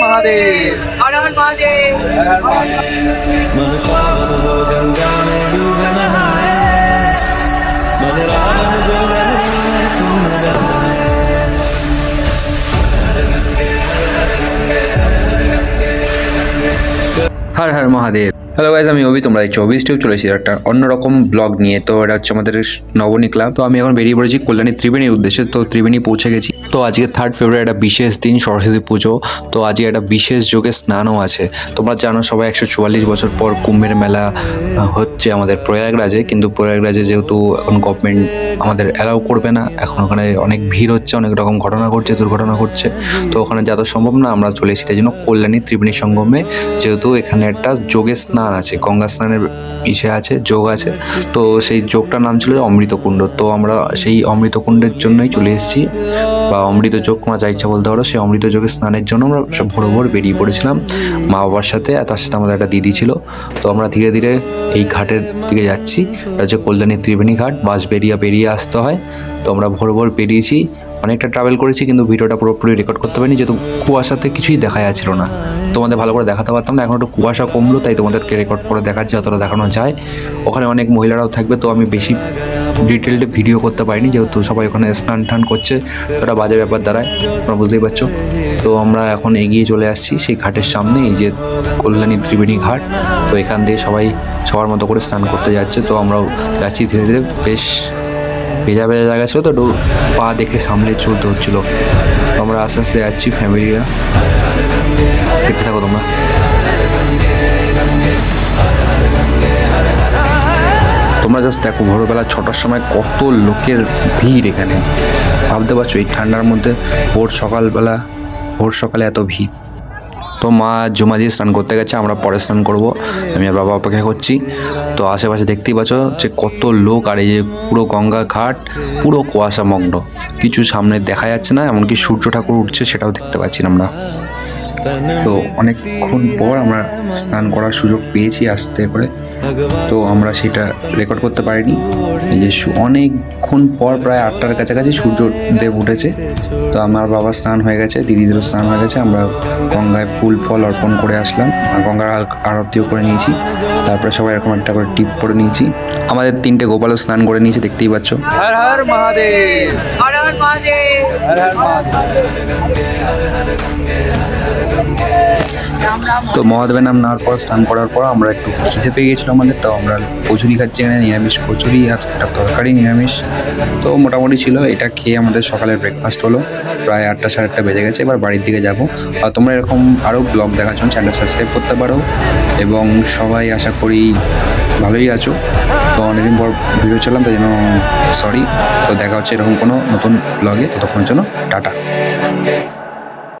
মহাদেব হর হর মহাদেব मन पावन हो गंगा में डूब नहाए मन राम जो रहे पूर्ण बनाए হর হর মহাদেব হ্যালো গাইজ আমি অভি তোমরা এই চব্বিশ টিউ চলেছি একটা অন্যরকম ব্লগ নিয়ে তো এটা হচ্ছে আমাদের নবনী ক্লাব তো আমি এখন বেরিয়ে পড়েছি কল্যাণী ত্রিবেণীর উদ্দেশ্যে তো ত্রিবেণী পৌঁছে গেছি তো আজকে থার্ড ফেব্রুয়ারি একটা বিশেষ দিন, সরস্বতী পুজো। তো আজকে একটা বিশেষ যোগে স্নানও আছে। তোমরা জানো সবাই একশো চুয়াল্লিশ বছর পর কুম্ভের মেলা হচ্ছে আমাদের প্রয়াগরাজে। কিন্তু প্রয়াগরাজে যেহেতু এখন গভর্নমেন্ট আমাদের অ্যালাউ করবে না, এখন ওখানে অনেক ভিড় হচ্ছে, অনেক রকম ঘটনা ঘটছে, দুর্ঘটনা ঘটছে। তো ওখানে যাওয়া তো সম্ভব না, আমরা চলে এসেছি তাই জন্য কল্যাণী ত্রিবেণী সঙ্গমে। যেহেতু এখানে একটা যোগের স্নান আছে, গঙ্গা স্নানের ইসে আছে, যোগ আছে। তো সেই যোগটার নাম ছিল অমৃতকুণ্ড। তো আমরা সেই অমৃতকুণ্ডের জন্যই চলে এসেছি। বা অমৃত যোগ তোমরা যা ইচ্ছা বলতে পারো, সেই অমৃত যোগের স্নানের জন্য আমরা সব ভোর ভোর বেরিয়ে পড়েছিলাম। মা বাবার সাথে আর তার সাথে আমাদের একটা দিদি ছিল। তো আমরা ধীরে ধীরে এই ঘাটের দিকে যাচ্ছি। এটা হচ্ছে কল্যাণী ত্রিবেণী ঘাট, বাস বেরিয়ে বেরিয়ে আসতে হয়। তো আমরা ভোর ভোর বেরিয়েছি। অনেকটা ট্রাভেল করেছি, কিন্তু ভিডিওটা পুরোপুরি রেকর্ড করতে পারিনি, যেহেতু কুয়াশাতে কিছুই দেখা যাচ্ছিল না। তোমাদের ভালো করে দেখাতে পারতাম না, এখন একটু কুয়াশা কমলো, তাই তোমাদেরকে রেকর্ড করে দেখাচ্ছি, যতটা দেখানো যায়। ওখানে অনেক মহিলারাও থাকবে, তো আমি বেশি ডিটেলডে ভিডিও করতে পারিনি, যেহেতু সবাই ওখানে স্নান টান করছে ওটা বাজে ব্যাপার দাঁড়ায়, তোমরা বুঝতেই পারছ। তো আমরা এখন এগিয়ে চলে আসছি সেই ঘাটের সামনে, এই যে কল্যাণী ত্রিবেণী ঘাট। তো এখান দিয়ে সবাই সবার মতো করে স্নান করতে যাচ্ছে, তো আমরাও যাচ্ছি ধীরে ধীরে। বেশ ভেজা ভেজা জায়গা ছিল, তো একটু পা দেখে সামলে চলতে হচ্ছিল আমরা আস্তে আস্তে যাচ্ছি ফ্যামিলিরা দেখতে থাকো তোমরা। জাস্ট দেখো ভোরবেলা ছটার সময় কত লোকের ভিড় এখানে। ভাবতে পারছ এই ঠান্ডার মধ্যে ভোর সকালবেলা, ভোর সকালে এত ভিড়। তো মা জমা দিয়ে স্নান করতে গেছে, আমরা পরে স্নান করব। আমি আর বাবা অপেক্ষা করছি। তো আশেপাশে দেখতেই পাচ্ছ যে কত লোক আর এই যে পুরো গঙ্গা ঘাট, পুরো কুয়াশা মগ্ন। কিছু সামনে দেখা যাচ্ছে না, এমনকি সূর্য ঠাকুর উঠছে সেটাও দেখতে পাচ্ছি না আমরা। তো অনেকক্ষণ পর আমরা স্নান করার সুযোগ পেয়েছি আস্তে করে। তো আমরা সেটা রেকর্ড করতে পারিনি। এই যে অনেকক্ষণ পর প্রায় আটটার কাছাকাছি সূর্যদেব উঠেছে। তো আমার বাবা স্নান হয়ে গেছে দিদিদেরও স্নান হয়ে গেছে। আমরা গঙ্গায় ফুল ফল অর্পণ করে আসলাম। আর গঙ্গার আরতিও করে নিয়েছি। তারপরে সবাই এরকম একটা করে টিপ করে নিয়েছি। আমাদের তিনটে গোপালও স্নান করে নিয়েছে দেখতেই পাচ্ছ। হর হর মহাদেব। হর হর মহাদেব। হর হর মহাদেব। রাম রাম তো মহাদেবের নাম নেওয়ার পর, স্নান করার পর আমরা একটু খিদে পেয়ে গেছিল আমাদের। তো আমরা কচুরি খাচ্ছি এখানে, নিরামিষ কচুরি আর একটা তরকারি, নিরামিষ। তো মোটামুটি ছিল, এটা খেয়ে আমাদের সকালের ব্রেকফাস্ট হলো। প্রায় আটটা সাড়ে আটটা বেজে গেছে, এবার বাড়ির দিকে যাব। আর তোমরা এরকম আরও ব্লগ দেখার জন্য চ্যানেল সাবস্ক্রাইব করতে পারো। এবং সবাই আশা করি ভালোই আছো। তো অনেকদিন পর ভিডিও চললাম তাই জন্য সরি তো দেখা হচ্ছে এরকম কোনো নতুন ব্লগে ততক্ষণের জন্য টাটা।